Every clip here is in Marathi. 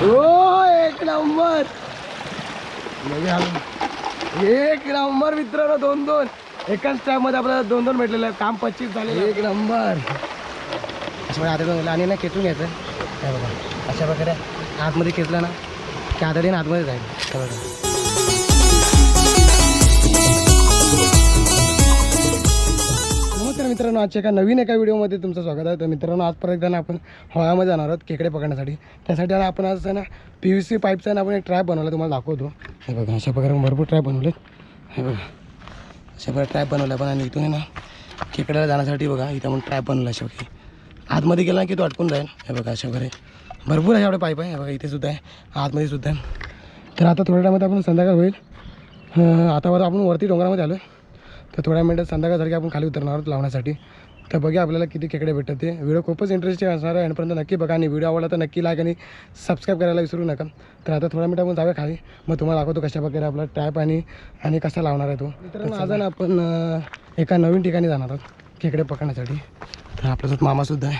हो एक नंबर. म्हणजे एक नंबर मित्रांनो दोन दोन एकाच टाइममध्ये आपल्याला दोन दोन भेटलेलं आहे काम पच्चीस झाले एक नंबर. अशा आता आणि ना खेचून घ्यायचं. काय बघा अशा प्रकारे आतमध्ये खेचलं ना की आतडीने आतमध्ये जाईल. मित्रांनो आजच्या एका नवीन एका व्हिडिओमध्ये तुमचं स्वागत आहे. तर मित्रांनो आज परत एकदा ना आपण हवामध्ये जाणार आहोत खेकडे पकडण्यासाठी त्यासाठी आता आपण आज आहे ना पी व्ही सी पाईपचा ना आपण एक ट्रॅप बनवला तुम्हाला दाखवतो. हे बघा अशा प्रकारे भरपूर ट्रॅप बनवले. हे बघा अशा प्रकारे ट्रॅप बनवला पण आणि इथून आहे ना खेकड्याला जाण्यासाठी बघा इथं आपण ट्रॅप बनवला अशा प्रकारे. आतमध्ये गेला की तो अटकून जाईल. हे बघा अशा प्रकारे. भरपूर अशा आपल्या पाईप आहे. हे बघा इथे सुद्धा आहे. आतमध्ये सुद्धा आहे. तर आता थोड्या टायमात आपण संध्याकाळ होईल. आता आपण वरती डोंगरामध्ये आलो तर थोड्या मिनटात संध्याकाळसारखी आपण खाली उतरणार आहोत लावण्यासाठी. तर बघा आपल्याला किती खेकडे भेटतात ते. व्हिडिओ खूपच इंटरेस्टिंग असणार आहे. आणपर्यंत नक्की बघा आणि व्हिडिओ आवडला तर नक्की लाईक आणि सबस्क्राईब करायला विसरू नका. तर आता थोड्या मिनटात आपण जाऊया खाली. मग तुम्हाला दाखवतो कशा प्रकारे आपला ट्रॅप आणि आणि कसा लावणार आहे तो. मित्रांनो आज ना आपण एका नवीन ठिकाणी जाणार आहोत खेकडे पकडण्यासाठी. तर आपल्यासोबत मामासुद्धा आहे.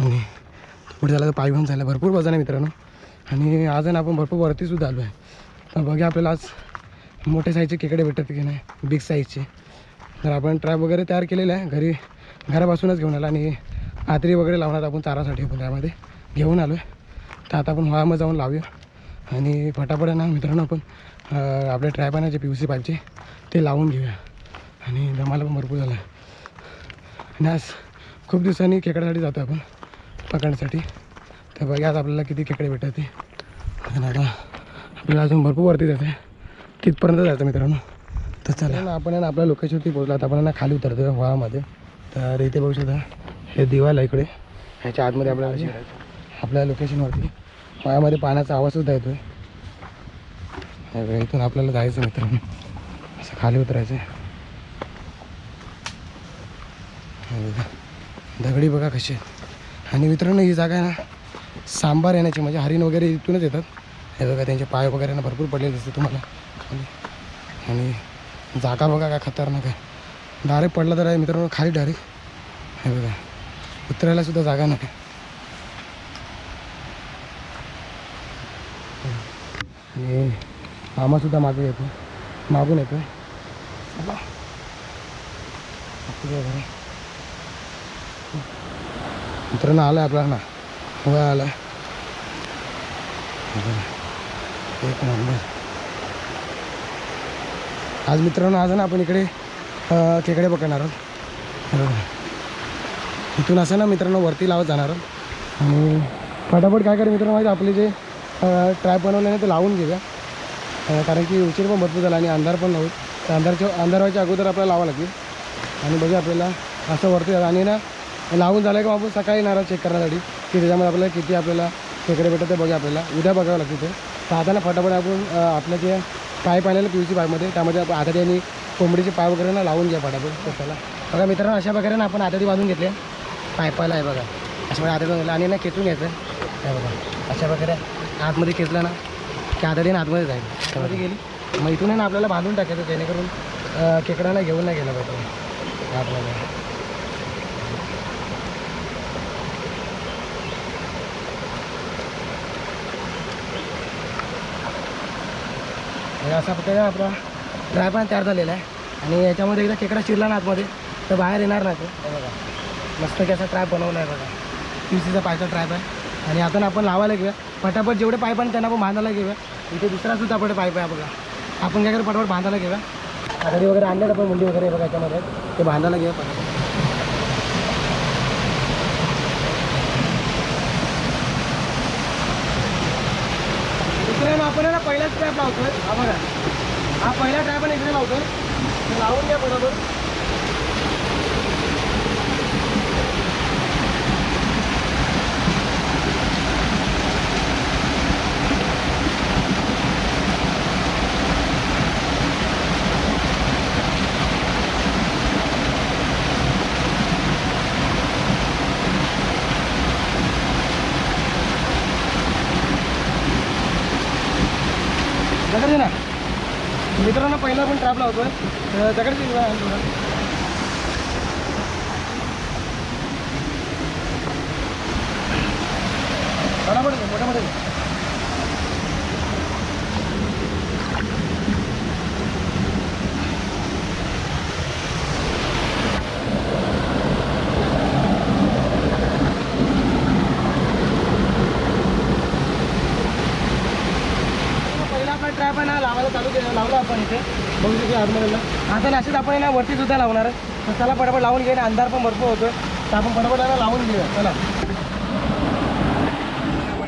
आणि पुढे झालं तर पाय घेऊन झालं भरपूर वजन आहे मित्रांनो. आणि आज ना आपण भरपूर वरतीसुद्धा आलो आहे तर बघा आपल्याला आज मोठ्या साईजचे खेकडे भेटतात की नाही. बिग साईजचे तर आपण ट्रॅप वगैरे तयार केलेलं आहे. घरी घरापासूनच घेऊन आला आणि आत्री वगैरे लावणार आपण चारासाठी आपण त्यामध्ये घेऊन आलो आहे तर आता आपण हवामध्ये जाऊन लावूया. आणि फटाफट आहे ना मित्रांनो आपण अं, आपले ट्रॅप आहे ना जे पी यू सी पाईपचे ते लावून घेऊया. आणि दमाला पण भरपूर झालं. आहे आणि आज खूप दिवसांनी खेकड्यासाठी जातो आपण पकडण्यासाठी. तर बघा आज आपल्याला किती खेकडे भेटतात ते. आणि आता. आपल्याला अजून भरपूर वरती जाते तिथपर्यंत जायचं मित्रांनो. तर चला. आपण आहे ना आपल्या लोकेशनवरती पोहोचलो. आता आपण ना खाली उतरतो व्हाळामध्ये तर इथे बघू शकता हे दिवाल इकडे. ह्याच्या आतमध्ये आपल्याला आपल्या लोकेशनवरती. व्हाळामध्ये पाण्याचा आवाजसुद्धा येतो आहे इथून आपल्याला जायचं मित्रांनो. असं खाली उतरायचं आहे. दगडी बघा कशी आहेत. आणि मित्रांनो ही जागा आहे ना सांबार येण्याची. म्हणजे हरिण वगैरे इथूनच येतात. हे बघा त्यांचे पाय वगैरे ना भरपूर पडलेले दिसते तुम्हाला. आणि जागा बघा काय खतरनाक आहे. डायरेक्ट पडला तर आहे मित्रांनो खाली डायरेक्ट हे बघा उतरायला सुद्धा जागा नाही. आणि मामासुद्धा मागे येतो. मागून येतो मित्रांनो आलाय आपला ना. हो, वय आला एक नंबर आज मित्रांनो आज ना आपण इकडे खेकडे पकडणार आहोत. इथून असं ना मित्रांनो वरती लावत जाणार आहोत. आणि फटाफट काय करा मित्रांनो माहिती आपले जे ट्राय बनवले ना ते लावून घेऊया. कारण की उशीर पण भरपूर झाला आणि अंधार पण लावू तर अंधारच्या अंधार व्हायच्या अगोदर आपल्याला लावावं लागेल. आणि बघा आपल्याला असं वरती आणि ना लावून झालं का आपण सकाळी येणार चेक करण्यासाठी. की त्याच्यामध्ये आपल्याला किती आपल्याला खेकडे भेटत ते बघा आपल्याला. उद्या बघावं लागतं ते. तर आता ना फटाफट आपण आपल्या आपलं जे पाय आलेलं पी सी पाईपमध्ये त्यामध्ये आपण आधारी आणि कोंबडीचे पाय वगैरे ना लावून घ्या फटाफट स्वतःला. बघा मित्रांनो अशा प्रकारे ना आपण आधारी बांधून घेतले पायपाला आहे बघा. अशा प्रकारे आधारी बांधलं आणि ना खेचून घ्यायचं काय बघा. अशा प्रकारे आतमध्ये खेचलं ना की आधारीने आतमध्ये जाईल त्यामध्ये गेली. मग इथून आहे ना आपल्याला बांधून टाकायचं जेणेकरून अं, घेऊन नाही गेलं पाहिजे. आपल्याला. असा अशा प्रकारे आपला ड्राय पण तयार झालेला आहे. आणि याच्यामध्ये एकदा खेकडा शिरला ना आतमध्ये तर बाहेर येणार नाही तो. बघा मस्त की असा ट्रॅप बनवला आहे बघा. पी सीचा पायचा ट्रॅप आहे. आणि आता ना आपण लावायला घेऊया. पटापट जेवढे पाईप आहे त्यांना आपण बांधायला घेऊया. इथे दुसरा सुद्धा आपण पाईप आहे बघा. आपण काय करू पटापट बांधायला घेऊया. आघाडी वगैरे आणल्यात आपण मुंडी वगैरे बघा याच्यामध्ये. ते बांधायला घेऊया पटापट मित्रांनो आपण आहे ट्रॅप लावतोय हा बघा. हा पहिला ट्रॅप पण इकडे लावतोय. लावून घ्या बरोबर दगड दे ना मित्रांनो पहिला पण ट्रॅप लावतोय. तर दगड दे ना थोडा. फटाफट दे, मोठा मोठा दे. लावायला चालू केलं लावलं आपण इथे. बघू शकतो आतमध्ये आता नाशिक आपण आहे ना वरती सुद्धा लावणार आहे. तर चला पटापट लावून घेईन अंधार पण भरपूर होतोय. तर आपण पटापट लावून घेऊया. चला.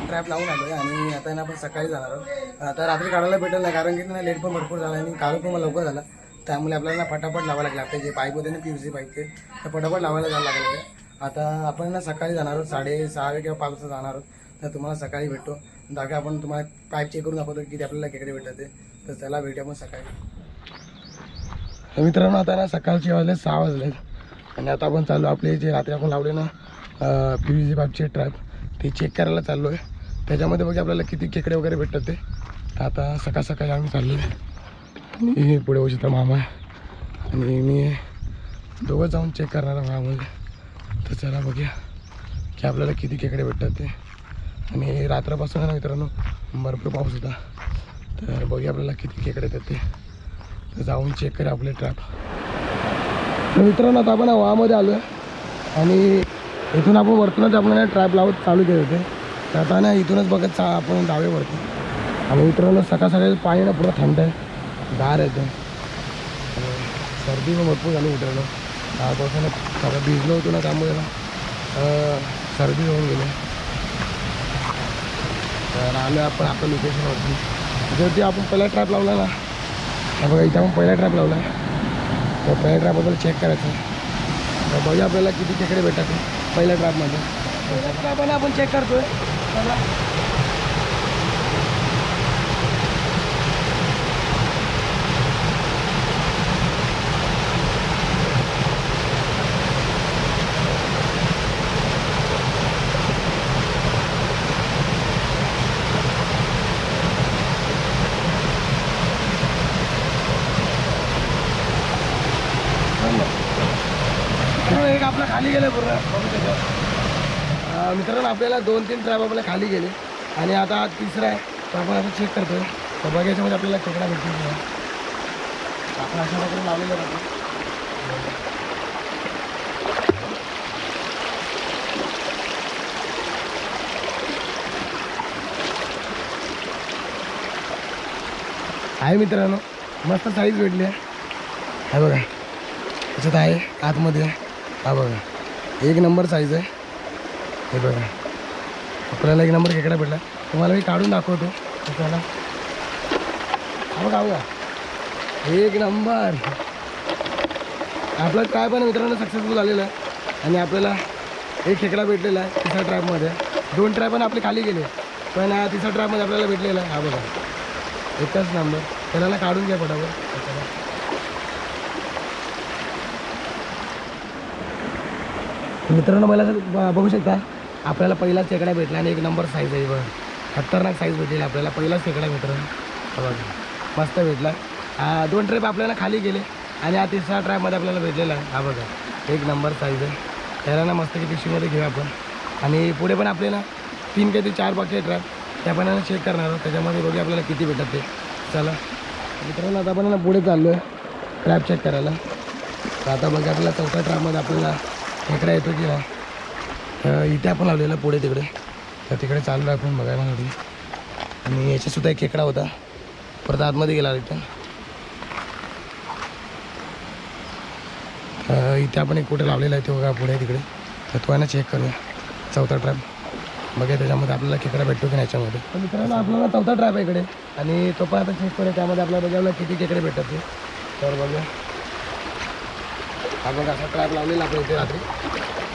ट्रॅप लावून आलोय आणि आता ना आपण सकाळी जाणार आहोत. आता रात्री काढायला भेटेल नाही कारण की ना लेट पण भरपूर झाला आणि काढू पण लवकर झाला. त्यामुळे आपल्याला फटाफट लावायला लागलं. आता जे पाईप होते ना पी यू सी पाईपचे तर फटाफट लावायला जायला लागले आता. आपण ना सकाळी जाणार आहोत. साडेसहा किंवा पाच वाजता जाणार आहोत. तर तुम्हाला सकाळी भेटतो. दाखवा आपण तुम्हाला पाईप चेक करून दाखवतो किती आपल्याला खेकडे भेटतात ते. तर त्याला भेटूया आपण सकाळी. तर मित्रांनो आता ना सकाळचे वाजले सहा वाजले. आणि आता आपण चाललो आपले जे रात्री आपण लावले ना पी व्ही सी पाईपचे ट्रॅप ते चेक करायला चाललो आहे त्याच्यामध्ये बघा आपल्याला किती खेकडे वगैरे भेटतात ते. आता सकाळ सकाळी आम्ही चाललो आहे आणि पुढे वशिता मामा आहे. आणि मी दोघं जाऊन चेक करणार मामामध्ये तर चला बघूया की आपल्याला किती खेकडे भेटतात ते. आणि रात्रापासून ना मित्रांनो भरपूर पाऊस होता. तर बघूया आपल्याला किती खेकडे येतात ते. तर जाऊन चेक करा आपले ट्रॅप तर मित्रांनो आता आपण वामध्ये आलो आहे आणि इथून आपण वरतूनच आपण ट्रॅप लावत चालू केले होते. तर आता ना इथूनच बघत चा आपण डावे वरतो. आणि मित्रांनो सकाळ सकाळी पाणी ना पुढं थंड आहे. गार येतं सर्दी पण भरपूर झाली मित्रांनो. पावसानं सगळं भिजलो होतो ना त्यामुळे ना सर्दी होऊन गेली तर आलो आपण आपल्या लोकेशनवरती तिथे आपण पहिला ट्रॅप लावला ना हा बघा इथं आपण पहिला ट्रॅप लावला तर पहिल्या ट्रॅपबद्दल चेक करायचं तर बघूया आपल्याला किती खेकडे भेटतात पहिल्या ट्रॅपमध्ये पहिल्या ट्रॅपमध्ये आपण चेक करतोय. चला. मित्रांनो, आपलं खाली गेलं पूर्ण. बघू मित्रांनो आपल्याला दोन तीन ट्रॅप आपल्या खाली गेले. आणि आता हा तिसरा आहे. तो आपण आता चेक करतो तर बघा याच्यामध्ये आपल्याला खेकडा भेटतो आपण अशा प्रकारे लावलेलं राहतो आहे मित्रांनो मस्त साईज भेटली आहे. बघा त्याच्यात आहे आतमध्ये. हा बघा. एक नंबर साईज आहे. हे बघा. आपल्याला एक नंबर खेकडा भेटला. तुम्हाला मी काढून दाखवतो. आपल्याला. त्याला हा बघा बघा. एक नंबर. आपलं काय पण मित्रांनो सक्सेसफुल झालेलं आहे. आणि आपल्याला एक खेकडा भेटलेला आहे तिसऱ्या ट्रॅपमध्ये दोन ट्रॅप पण आपले खाली गेले. पण तिसऱ्या ट्रॅपमध्ये आपल्याला भेटलेला आहे. हा बघा. एकच नंबर त्याला काढून घ्या पटापट मित्रांनो मला बघू शकता आपल्याला पहिलाच शेकडा भेटला आणि एक नंबर साईज आहे बघा. खतरनाक साईज भेटलेली आपल्याला पहिलाच शेकडा मित्रांनो. बघ बघा मस्त भेटला. दोन ट्रेप आपल्याला खाली गेले आणि हा तिसरा ट्रॅपमध्ये आपल्याला भेटलेला. आहे हा बघा एक नंबर साईज आहे. त्याला ना मस्त पिशवीमध्ये घेऊया आपण. आणि पुढे पण आपले ना तीन काही ते चार बाकी ट्रॅप त्या पण चेक करणार आहोत. त्याच्यामध्ये बघूया आपल्याला किती भेटत ते. चला. मित्रांनो आता आपण ना पुढे चाललो आहे ट्रॅप चेक करायला. तर आता बघा आपल्याला चौथ्या ट्रॅपमध्ये आपल्याला कचरा येतो की इट्या पण इथे आपण लावलेला पुढे तिकडे. तर तिकडे चालू आहे आपण बघायला नव्हती आणि याच्यातसुद्धा एक खेकडा होता. परत आतमध्ये गेला रिटर्न इथे आपण एक कुठे लावलेला आहे तो बघा पुढे तिकडे. तर तो आहे ना चेक करूया. चौथा ट्रॅप बघा त्याच्यामध्ये आपल्याला खेकडा भेटतो की नाही याच्यामध्ये. तर मित्रांनो आपल्याला चौथा ट्रॅप आहे इकडे. आणि तो पण आता चेक करूया त्यामध्ये आपल्याला बघायला किती खेकडे भेटतात ते. तर बघूया. हा बघा असा ट्रॅप लावलेला आपण इथे रात्री.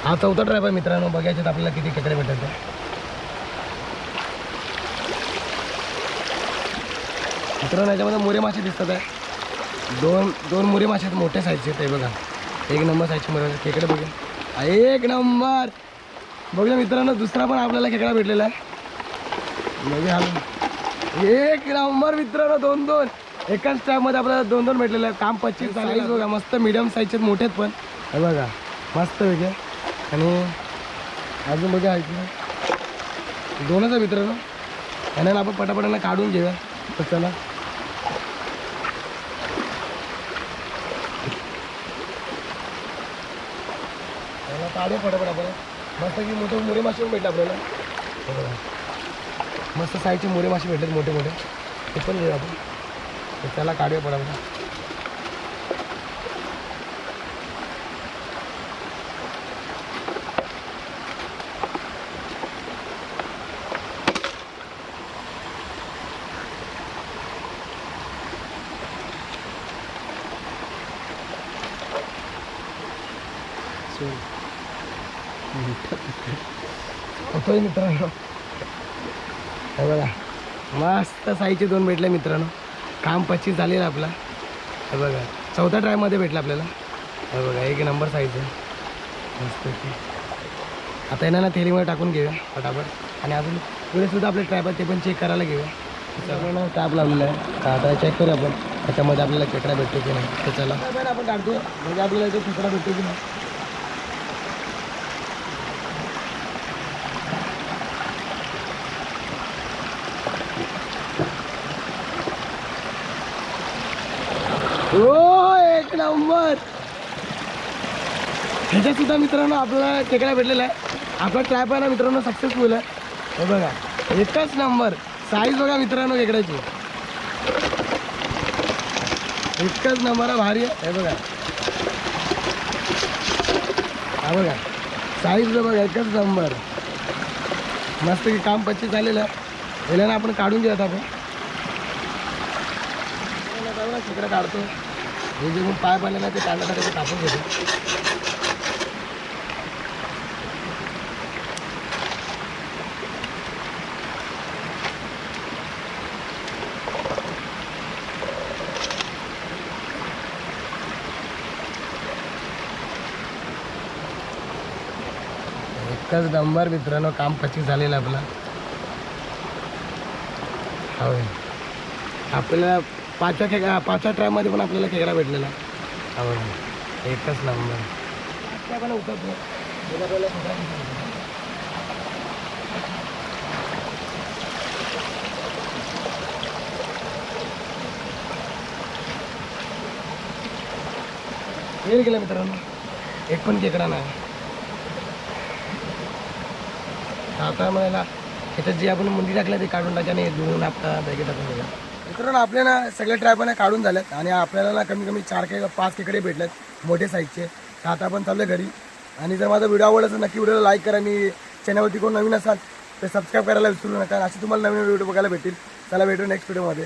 हा चौथा ट्रॅप आहे मित्रांनो बघायच्यात आपल्याला किती खेकडे भेटतात आहे मित्रांनो याच्यामध्ये मोरे मासे दिसतात आहे. दोन दोन मोरे मासे आहेत मोठ्या साईजचे ते बघा. एक नंबर साईजचे मोरे मासे. खेकडे बघा एक नंबर बघूया मित्रांनो दुसरा पण आपल्याला खेकडा भेटलेला आहे. बघूया हा. एक नंबर मित्रांनो दोन दोन. एकाच ट्रॅपमध्ये आपल्याला दोन दोन भेटलेले आहे काम पच्चीस साईज बघा मस्त मिडियम साईजचे मोठे पण. हे बघा मस्त वेगळे. आणि अजून बघा ऐकलं दोनच आहे मित्रांनो. आणि आपण पटापटानं काढून घेऊया. तर चला. त्याला काढू पटापट आपण मस्त की मोठे मोरे मासे पण भेटले आपल्याला. मस्त साईजचे मोरे मासे भेटलेत मोठे मोठे ते पण घेऊ आपण. तर त्याला काढूया पडा होतोय मित्रांनो. हे बघा मस्त साईचे दोन भेटले मित्रांनो. काम पच्चीस झालेलं आपला. हे बघा चौथ्या ट्रायमध्ये भेटला आपल्याला. हे बघा एक नंबर साईज आहे. आता येणार ना थेलीमध्ये टाकून घेऊया फटाफट. आणि अजून पुढे सुद्धा आपले ट्रायब ते पण चेक करायला घेऊया. त्याच्यामुळे टॅप लावलेला आहे. आता चेक करू आपण. त्याच्यामध्ये आपल्याला केकडा भेटतो की नाही. त्याच्याला आपण काढतो म्हणजे आपल्याला इथे खेकडा भेटतो की नाही. हो एक नंबर. ह्याच्यात सुद्धा मित्रांनो आपल्याला खेकडा भेटलेला आहे आपला ट्राय पण मित्रांनो सक्सेसफुल आहे. हे बघा एकच नंबर. साईज बघा मित्रांनो खेकड्याची. एकच नंबर आहे भारी आहे. हे बघा. हा बघा. साईज बघा एकच नंबर. मस्त की काम पच्चीस झालेलं आहे. गेल्यानं आपण काढून घेऊयात आपण. ना तिकडे काढतो. हे जे पण पाय पाहिले ना ते काढण्यासाठी ते कापून घेतो. एकच नंबर मित्रांनो काम पच्चीस झालेलं आपलं. होय. आपल्याला पाचव्या खेकडा पाचव्या ट्रायमध्ये पण आपल्याला खेकडा भेटलेला. एकच नंबर. पण उतरतो. वेळ गेला मित्रांनो. एक पण खेकडा नाही. आता मला त्याच्यात जे आपण मुंडी टाकल्या ते काढून टाका नाही दोन आपला बॅगे टाकून दिला. मित्रांनो आपल्या ना सगळे ट्रायपने काढून झाल्यात आणि आपल्याला ना कमी कमी चार के पाच केकडे भेटलेत मोठे साईजचे तर आता आपण चाललो घरी. आणि जर माझा व्हिडिओ आवडला तर नक्की व्हिडिओला लाईक करा आणि चॅनलवरती कोण नवीन असाल तर सबस्क्राईब करायला विसरू नका. असे तुम्हाला नवीन व्हिडिओ बघायला भेटतील. चला भेटू नेक्स्ट व्हिडिओमध्ये